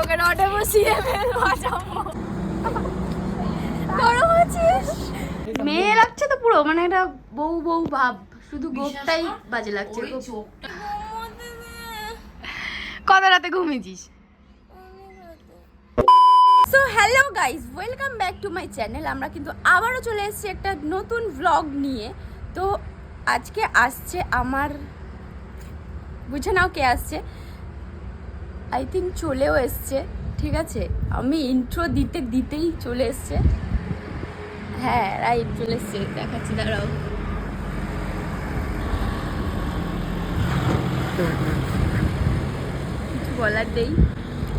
তোকে রডে বসিয়ে বাজাবো। আছিস মেয়ে লাগছে তো পুরো মানে একটা বউ বউ ভাব শুধু গোপটাই বাজে লাগছে। কত রাতে ঘুমিয়েছিস? So hello guys welcome back to my channel আমরা কিন্তু আবারও চলে এসেছি একটা নতুন ভ্লগ নিয়ে। তো আজকে আসছে আমার বুঝে নাও কে আসছে। আই থিঙ্ক চলেও এসছে, ঠিক আছে? আমি ইন্ট্রো দিতে দিতেই চলে এসছে। হ্যাঁ রাইট চলে এসছে। দেখাচ্ছি, দাঁড়াও। কিছু বলার নেই।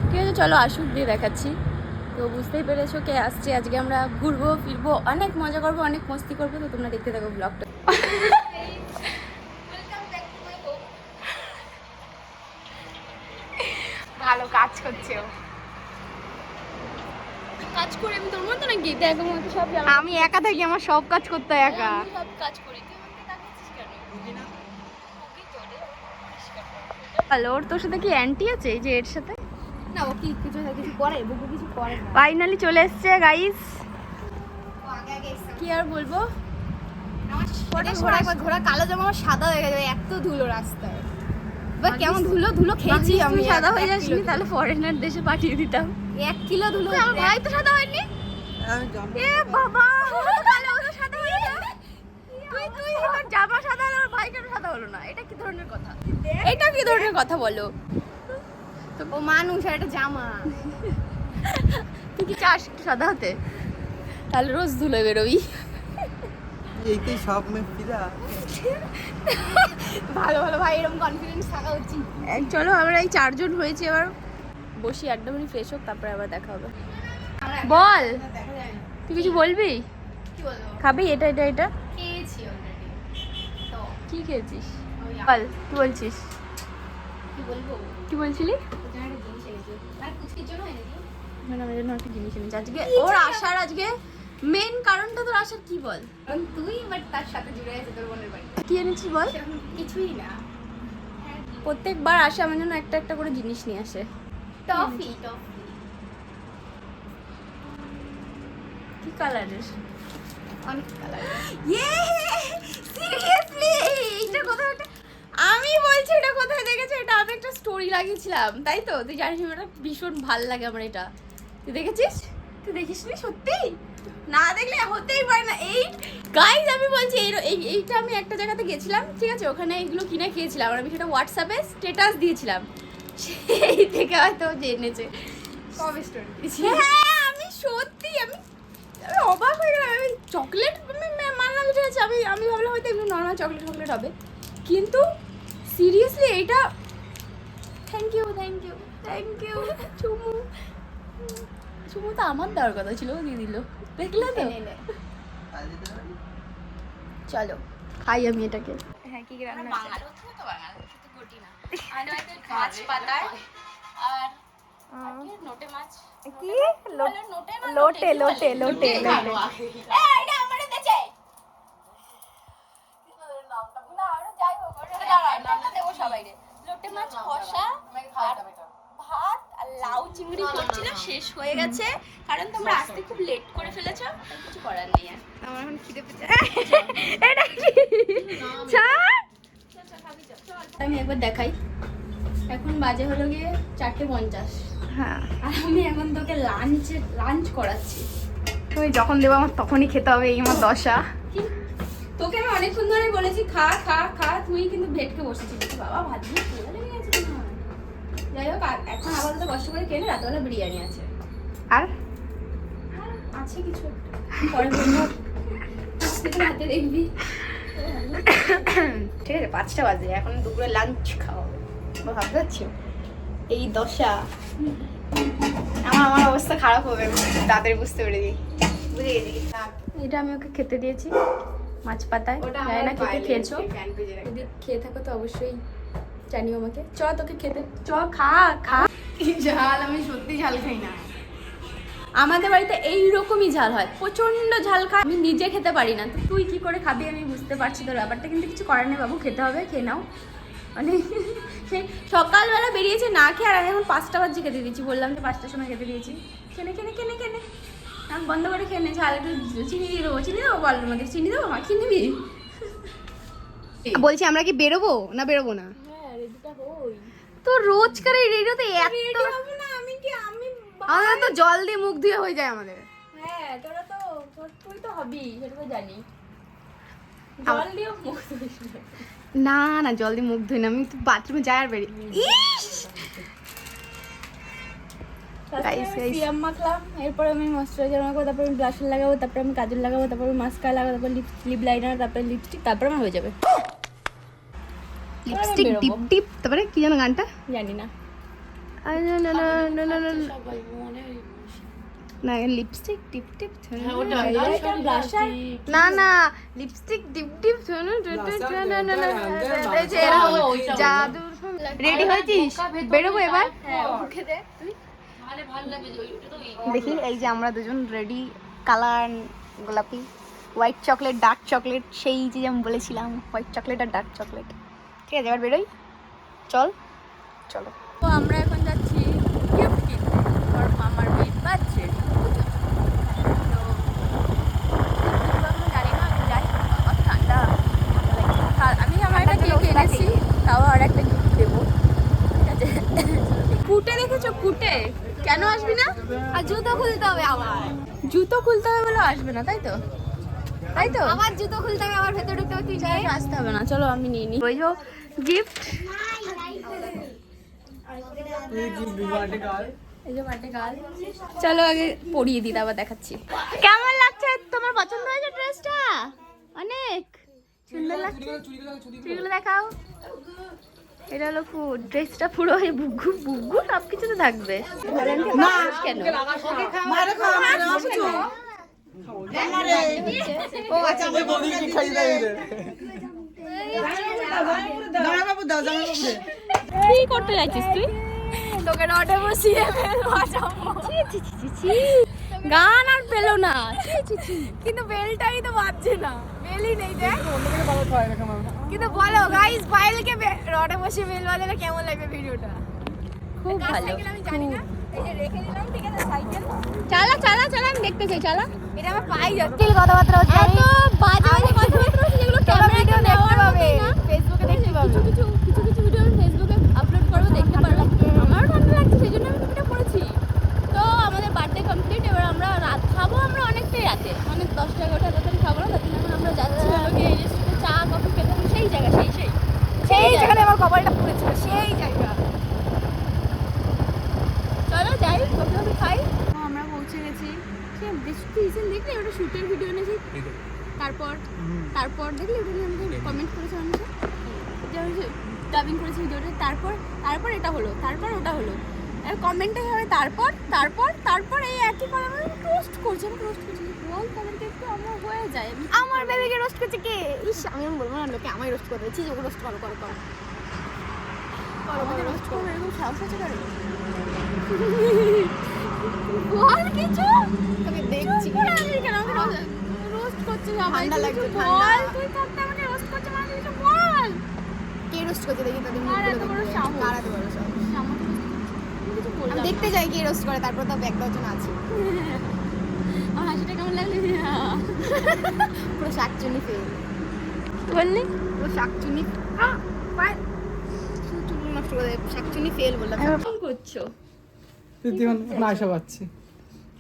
ঠিক আছে, চলো আসুক দিয়ে দেখাচ্ছি। তো বুঝতেই পেরেছ কে আসছে? আজকে আমরা ঘুরবো, ফিরবো, অনেক মজা করব, অনেক মস্তি করব। তো তোমরা দেখতে থাকো ব্লগটা ভালো কাজ করছে ও কাজ করে আমি তোর মতো নাকি দেখ আমার তো সব জানা আমি একা থাকি আমার সব কাজ করতে হয় একা। সব কাজ করি। হ্যালো ওর তোর সাথে কি অ্যান্টি আছে? এই যে এর সাথে? না ও কি কিছু না কিছু করে বুবু কিছু করে ফাইনালি চলে এসছে গাইস কি আর বলব? ফটো ঘোরা ঘোরা কালো জামা আমার সাদা হয়ে গেছে এত ধুলো রাস্তায়। এবার কেমন ধুলো ধুলো খেয়েছি আমি সাদা হয়ে যাসনি? তাহলে ফরেনার দেশে পাঠিয়ে দিতাম। এক কিলো ধুলো আমার ভাই তো সাদা হয়নি? এ বাবা তাহলে ও তো সাদা হলো না? তুই তুই তোর জামা সাদা আর ভাই কেন সাদা হলো না। এটা কি ধরনের কথা? এটা কি ধরনের কথা বলো? ও মানুষ আর জামা। তুই কি চাস সাদা হতে? তাহলে রোজ ধুলো বেরোবি। এইটাই সব মেয়েরা। ভালো ভালো ভাই এরকম কনফিডেন্স থাকা উচিত। এক চলো আমরা এই চারজন হয়েছে এবার। বসি আড্ডা ফ্রেশ হোক তারপরে আবার দেখা হবে। বল। তুই কিছু বলবি? খাবি এটা এটা এটা? কি খেয়েছিস? বল কি বলছিস? কি বলছিলি? জিনিস মানে আমার জন্য একটা এনেছে। আজকে ওর আসার আজকে মেন কারণটা তোর আসার কি বল? কারণ তুই বাট তার সাথে জুড়ে আছে তোর বোনের বাড়ি কি এনেছিস বল? কিছুই না। প্রত্যেকবার আসে আমার জন্য একটা একটা করে জিনিস নিয়ে আসে। টফি টফি কি কালারের অনেক কালার ইয়ে সিরিয়াসলি এটা কোথায় আমি বলছি এটা কোথায় দেখেছ? এটা আমি একটা স্টোরি লাগিয়েছিলাম তাই তো? তুই জানিস এটা ভীষণ ভালো লাগে আমার এটা। তুই দেখেছিস? তুই দেখিসনি সত্যি? না দেখলে হতেই পারে না। এই গাইজ আমি বলছি এই এই- এইটা আমি একটা জায়গাতে গেছিলাম ঠিক আছে? ওখানে এইগুলো কিনে খেয়েছিলাম আর আমি সেটা হোয়াটসঅ্যাপে স্ট্যাটাস দিয়েছিলাম। সেই থেকে হয়তো জেনেছে। কবে স্টোরি হ্যাঁ আমি সত্যি অবাক হয়ে গেলাম আমি চকলেট মানলাম ঠিক আছে আমি আমি ভাবলাম হয়তো এমনি নর্মাল চকলেট চকলেট হবে। কিন্তু সিরিয়াসলি এইটা thank you thank you thank you চুমু। চুমু তো আমার দেওয়ার কথা ছিল দিয়ে দিল। দেখলে তো? চলো খাই আমি এটাকে। হ্যাঁ কি রান্না বাঙাল তো বাঙাল শুধু গটি না। আর পাতায় আর কি? লোটে, লোটে, লোটে, লোটে লোটে। মাছ। কষা ভাত আর লাউ চিংড়ি করছিল শেষ হয়ে গেছে। কারণ তোমরা আসতে খুব লেট করে ফেলেছো কিছু করার নেই আর। আমার এখন খিদে পেয়েছে। এটা কি? আমি একবার দেখাই। এখন বাজে হলো গিয়ে চারটে পঞ্চাশ। হ্যাঁ। আর আমি এখন তোকে লাঞ্চ লাঞ্চ করাচ্ছি। তুমি যখন দেবো আমার তখনই খেতে হবে এই আমার দশা। তোকে আমি অনেকক্ষণ ধরে বলেছি খা খা খা তুই কিন্তু ভেটকে বসেছিলিস বাবা ভাত দিয়ে পোড়া লেগে গেছে যাই হোক এখন আপাতত কষ্ট করে খেলে রাতবেলা বিরিয়ানি আছে। আর? আছে কিছু পরে বলব। দেখবি। ঠিক আছে পাঁচটা বাজে এখন দুপুরে লাঞ্চ খাওয়া ভাবতে পারছি এই দশা। আমার আমার অবস্থা খারাপ হবে তাদের বুঝতে পেরে দিই। বুঝে গেছি। এটা আমি ওকে খেতে দিয়েছি মাছ পাতায়। জানি না খেতে খেয়েছো। যদি খেয়ে থাকো তো অবশ্যই জানিও আমাকে। চ তোকে খেতে। চ খা খা। ঝাল আমি সত্যি ঝাল খাই না। আমাদের বাড়িতে এই রকমই ঝাল হয়। প্রচণ্ড ঝাল খা আমি নিজে খেতে পারি না। তুই কি করে খাবি আমি বুঝতে পারছি তোর ব্যাপারটা কিন্তু কিছু করার নেই বাবু খেতে হবে খেয়ে নাও। মানে সেই সকালবেলা বেরিয়েছে না খেয়ে আর আমি এখন পাঁচটা বাজে খেতে দিয়েছি বললাম যে পাঁচটার সময় খেতে দিয়েছি। কেনে কেনে কেনে কেনে আমি বন্ধ করে খেয়ে নিয়েছি আর একটু চিনি দিয়ে দেবো চিনি দেবো বলার মধ্যে চিনি দেবো? মাখিয়ে নিবি বলছি আমরা কি বেরোবো না বেরোবো না? হ্যাঁ তো রোজকার এই রেডিওতে এত রেডি হবে না আমি কি আমি আমাদের তো জল দিয়ে মুখ ধুয়ে হয়ে যায় আমাদের। হ্যাঁ তোরা তো তুই তো হবি সেটা তো জানি। জল দিয়েও মুখ ধুইস না। না জল দিয়ে মুখ ধুই না আমি তো বাথরুমে যাই আর বেরি. সিরাম মাখলাম এরপর আমি ময়শ্চারাইজার মাখবো তারপর আমি ব্লাশার লাগাবো তারপর আমি কাজল লাগাবো তারপর মাস্কারা লাগাবো তারপর লিপ লিপ লাইনার তারপর লিপস্টিক তারপর আমার হয়ে যাবে। লিপস্টিক তারপরে কি জানো গানটা? জানি না। আরে না না না না না না লিপস্টিক ডিপ ডিপ ব্লাশার না না লিপস্টিক ডিপ ডিপ না না না এই যে এরকম জাদুর রেডি হয়েছিস? বেরোবো এবার? দেখি এই যে আমরা দুজন রেডি কালার গোলাপি। হোয়াইট চকলেট ডার্ক চকলেট সেই যে আমি বলেছিলাম হোয়াইট চকলেট আর ডার্ক চকলেট ঠিক আছে এবার বেরোই। চল। চলো। তো আমরা এখন যাচ্ছি গিফট কিনতে ওর মামার মেয়ের বার্থডে জানি না আমি যাই আমার ঠান্ডা আর আমি আমার একটা কেক এনেছি তাও আর একটা গিফট দেবো ঠিক আছে দেখেছ কুটে? কেন আসবি না? আর জুতো খুলতে হবে আবার। জুতো খুলতে হবে বলে আসবে না তাই তো? তাই তো? আবার জুতো খুলতে হবে আবার ভেতরে ঢুকতে হবে তুই যাই। আসতে হবে না চলো আমি নিয়ে নিই। ওই যে গিফট চলো আগে পরিয়ে দিই আবার দেখাচ্ছি। কেমন লাগছে তোমার পছন্দ হয়েছে ড্রেসটা? অনেক। সুন্দর লাগছে। চুড়িগুলো দেখাও। এটা হলো ড্রেসটা পুরো এই বুগু বুগু সব থাকবে। না কেন? ও আচ্ছা কি করতে যাচ্ছিস তুই? তোকে রডে বসিয়ে গান আর না। কিন্তু বেলটাই তো বাজছে না। বেলই নেই দেখ। কিন্তু বলো গাইস পায়েলকে বে- রডে বসে বেল বাজালে কেমন লাগবে ভিডিওটা? খুব ভালো। আমি জানি না। এই যে রেখে দিলাম ঠিক আছে সাইকেল। চালা চালা চালা আমি দেখতে চাই চালা। এটা আমার পাই যাচ্ছে। কথাবার্তা হচ্ছে এত বাজে বাজে কথাবার্তা হচ্ছে যেগুলো ক্যামেরাতে দেখতে পাবে। ফেসবুকে দেখতে পাবে। কিছু কিছু কিছু কিছু ভিডিও আমি ফেসবুকে আপলোড করব দেখতে পারবে আমারও ঠান্ডা লাগছে সেই জন্য আমি ভিডিওটা করেছি তো আমাদের বার্থডে কমপ্লিট এবার আমরা রাত খাব আমরা অনেকটাই রাতে অনেক দশটা এগারোটা রাতে আমি খাব না তার জন্য এখন আমরা যাচ্ছি হলো গিয়ে এই রেস্টুরেন্টে চা কফি খেতে হবে সেই জায়গা সেই সেই সেই যেখানে আমার কপালটা পুড়েছিল সেই জায়গা চলো যাই কফি কফি খাই আমরা পৌঁছে গেছি সে বৃষ্টি রিসেন্ট দেখলি ওটা শুটের ভিডিও এনেছি তারপর দেখলি ওটা নিয়ে আমাকে কমেন্ট করেছে আমি ডাবিং করেছি ভিডিওটা তারপর তারপর এটা হলো তারপর ওটা হলো। আর কমেন্টে হবে তারপর তারপর তারপর এই একই কথা আমি রোস্ট করছি আমি রোস্ট করছি বল তাদেরকে একটু আমরা হয়ে যায়। আমার বেবিকে রোস্ট করছে কে? ইস আমি আমি বলব না লোকে আমায় রোস্ট করে দিচ্ছি ওকে রোস্ট করো করো করো। আমাকে রোস্ট করব এরকম সাহস আছে কারও ঠান্ডা লাগছে, ঠান্ডা। বল, তুই থাকতে আমাকে রোস্ট মানে কিছু বল। কে রোস্ট করছে দেখি তাদের কার এত বড় সাহস? কার এত বড় সাহস আমি। দেখতে যাই কে রোস্ট করে তারপর তো ব্যাগ জন্য আছি আমার হাসিটা কেমন লাগল? পুরো শাকচুনি ফেল বললি? পুরো শাকচুনি নষ্ট করে দেবে শাকচুনি ফেল বললাম করছ?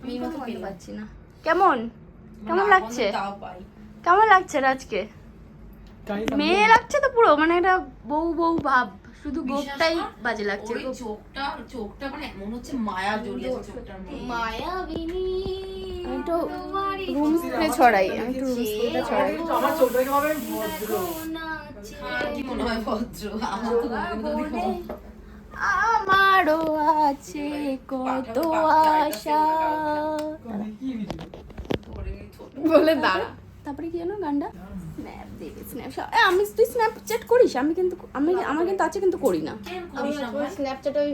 আমি পাচ্ছি না। কেমন কেমন লাগছে কেমন লাগছে আজকে? মেয়ে লাগছে তো পুরো মানে একটা বউ বউ ভাব শুধু গোপটাই বাজে লাগছে ওই চোখটা চোখটা মানে মনে হচ্ছে মায়া চোখটার মধ্যে। মায়াবিনী আমি একটু রুম স্প্রে ছড়াই আমি একটু রুম স্প্রেটা ছড়াই আমার ভাবে ভদ্র। কি মনে হয় ভদ্র? আমার তো আমারও আছে কত আশা। বলে দাঁড়া। তারপরে কি জানো গানটা? স্ন্যাপ দেবে স্ন্যাপ আমি তুই স্ন্যাপচ্যাট করিস আমি কিন্তু আমি আমার কিন্তু আছে কিন্তু করি না? স্ন্যাপচ্যাট ওই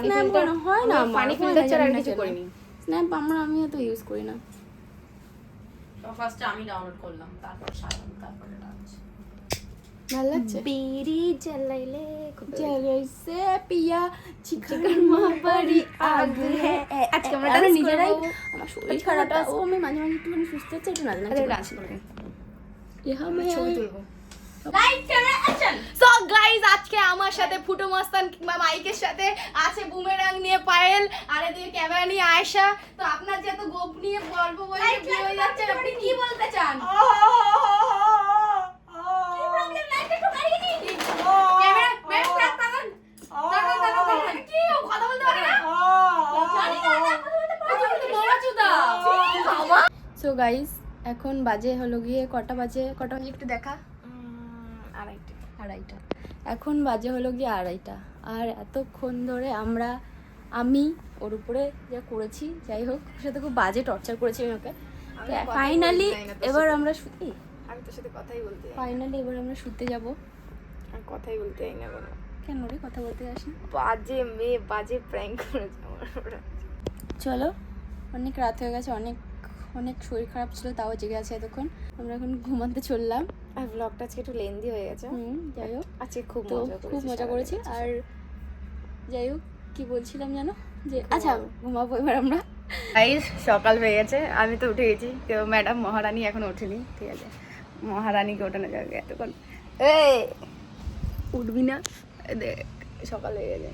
স্ন্যাপ হয় না ফানি ফিল্টার ছাড়া আর কিছু করিনি। স্ন্যাপ আমরা আমি তো ইউজ করি না। ফার্স্টে আমি ডাউনলোড করলাম তারপর সাজানো তারপরে ভালো লাগছে জ্বালাইলে পিয়া আগ আজকে আমরা আমরা নিজেরাই আমার শরীর খারাপ ও আমি মাঝে মাঝে একটুখানি সুস্থ হচ্ছে একটু নাচ নাচ ডান্স করে ইহা মে ছবি তুলবো সো গাইজ আজকে আমার সাথে ফুটো মস্তান কিংবা মাইকের সাথে আছে বুমেরাং নিয়ে পায়েল আর এদিকে ক্যামেরা নিয়ে আয়েশা। তো আপনার যেহেতু গোপ নিয়ে গল্প বলে যাচ্ছে আপনি কি বলতে চান? কি প্রবলেম লাইটটা একটু বাড়িয়ে দিই ক্যামেরা ব্যাস ব্যাস তাকান তাকান তাকান তাকান কি ও কথা বলতে পারে না জানি না না, কথা বলতে পারে না। তুমি তো বড় চুদা বাবা সো গাইস এখন বাজে হলো গিয়ে কটা বাজে? কটা বাজে? একটু দেখা। আড়াইটে। আড়াইটা। এখন বাজে হলো গিয়ে আড়াইটা। আর এতক্ষণ ধরে আমরা আমি ওর উপরে যা করেছি যাই হোক ওর সাথে খুব বাজে টর্চার করেছি ওকে। ফাইনালি এবার আমরা শুতে আমি তোর সাথে কথাই বলতে ফাইনালি এবার আমরা শুতে যাব। কথাই বলতে চাই না কোনো। কেন রে কথা বলতে যাস না? বাজে মেয়ে বাজে প্র্যাঙ্ক করেছে আমার ওরা। চলো অনেক রাত হয়ে গেছে অনেক অনেক শরীর খারাপ ছিল তাও জেগে আছে এতক্ষণ। আমরা এখন ঘুমাতে চললাম। আর ব্লগটা আজকে একটু লেন্দি হয়ে গেছে। হুম যাই হোক। আজকে খুব খুব মজা করেছি। আর যাই হোক কি বলছিলাম জানো? যে আচ্ছা ঘুমাবো এবার আমরা। গাইস সকাল হয়ে গেছে আমি তো উঠে গেছি। তো ম্যাডাম মহারানী এখন ওঠেনি ঠিক আছে। মহারানীকে ওঠানো যাবে এতক্ষণ। এই! উঠবি না। সকাল হয়ে গেছে।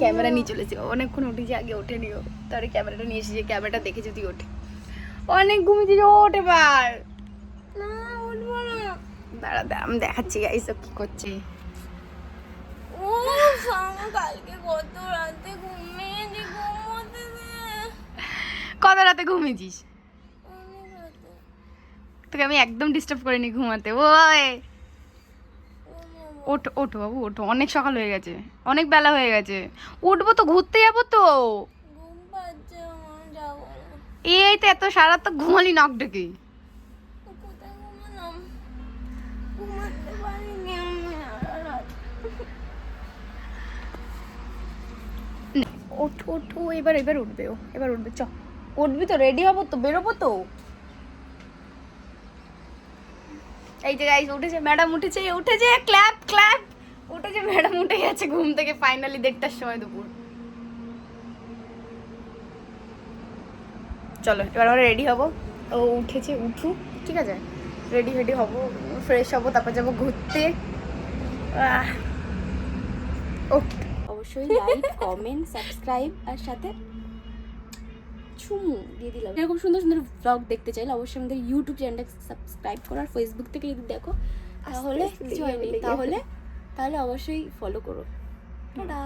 ক্যামেরা নিয়ে চলেছে। অনেকক্ষণ উঠেছি আগে ওঠেনি ও তারপরে ক্যামেরাটা নিয়ে এসেছি ক্যামেরাটা দেখে যদি ওঠে। অনেক ঘুমিয়েছি ওঠ এবার। না উঠবো না। দাঁড়া আমি দেখাচ্ছি গাইস কি করছে। ও কালকে কত রাতে ঘুমিয়েছি কত রাতে ঘুমিয়েছিস তোকে আমি একদম ডিস্টার্ব করিনি ঘুমাতে ওই। ওঠো ওঠো বাবু ওঠো। অনেক সকাল হয়ে গেছে। অনেক বেলা হয়ে গেছে। উঠবো তো ঘুরতে যাব তো। এই তো এত সারা তো ঘুমালি নক ডেকে। রাত। ওঠ এবার এবার উঠবে ও এবার উঠবে। চ উঠবি তো রেডি হব তো বেরোবো তো। এই গাইস উঠেছে ম্যাডাম উঠেছে উঠেছে ক্ল্যাপ ক্ল্যাপ উঠেছে ম্যাডাম উঠে গেছে ঘুম থেকে ফাইনালি দেড়টার সময় দুপুর। চলো, এবার আমরা রেডি হব। ও উঠেছে, উঠুক, ঠিক আছে? রেডি ফেডি হব ফ্রেশ হব, তারপর যাব ঘুরতে। ও। অবশ্যই লাইক কমেন্ট সাবস্ক্রাইব আর সাথে চুমু দিয়ে দিলাম। এরকম সুন্দর সুন্দর ব্লগ দেখতে চাইলে অবশ্যই আমাদের ইউটিউব চ্যানেলটা সাবস্ক্রাইব করো আর ফেসবুক থেকে যদি দেখো তাহলে কিছু হয়নি তাহলে তাহলে অবশ্যই ফলো করো। টাটা।